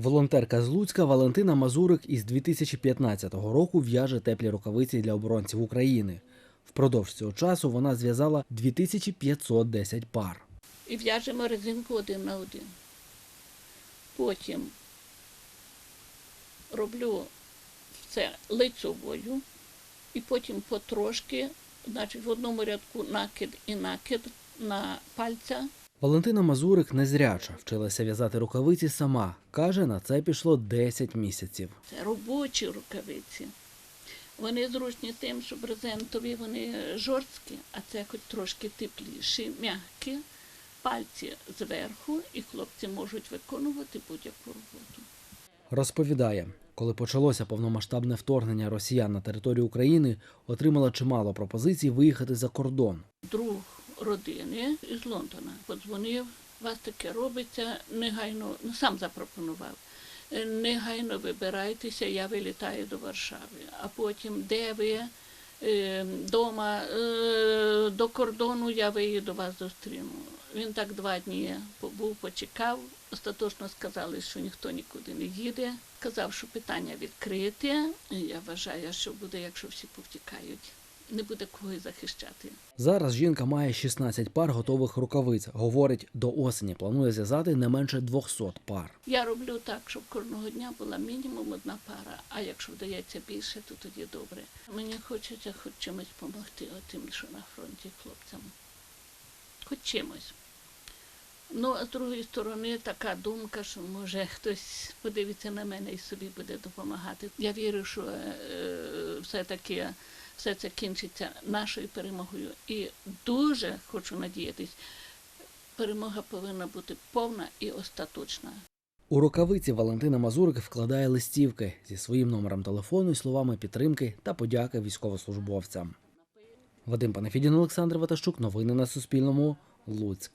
Волонтерка з Луцька Валентина Мазурик із 2015 року в'яже теплі рукавиці для оборонців України. Впродовж цього часу вона зв'язала 2510 пар. і в'яжемо резинку один на один. Потім роблю це лицьовою, і потім потрошки, значить, в одному рядку накид і накид на пальця. Валентина Мазурик незряча, вчилася в'язати рукавиці сама. Каже, на це пішло 10 місяців. Це робочі рукавиці. Вони зручні тим, що брезентові вони жорсткі, а це хоч трошки тепліші, м'які, пальці зверху, і хлопці можуть виконувати будь-яку роботу. Розповідає, коли почалося повномасштабне вторгнення росіян на територію України, отримала чимало пропозицій виїхати за кордон. друг родини із Лондона подзвонив, вас таке робиться, негайно, ну сам запропонував. «Е, Негайно вибирайтеся, я вилітаю до Варшави. А потім, де ви е, дома е, до кордону, я виїду вас зустріну. Він так два дні побув, почекав. Остаточно сказали, що ніхто нікуди не їде. Сказав, що питання відкрите. Я вважаю, що буде, якщо всі повтікають. Не буде кого захищати. Зараз жінка має 16 пар готових рукавиць. Говорить, до осені планує зв'язати не менше 200 пар. Я роблю так, щоб кожного дня була мінімум одна пара, а якщо вдається більше, то тоді добре. Мені хочеться хоч чимось допомогти тим, що на фронті хлопцям. Хоч чимось. Ну, а з другої сторони, така думка, що може хтось подивиться на мене і собі буде допомагати. Я вірю, що е, все-таки все це кінчиться нашою перемогою. І дуже хочу надіятись, перемога повинна бути повна і остаточна. У рукавиці Валентина Мазурик вкладає листівки зі своїм номером телефону і словами підтримки та подяки військовослужбовцям. Вадим Панафідін, Олександр Ватащук. Новини на Суспільному. Луцьк.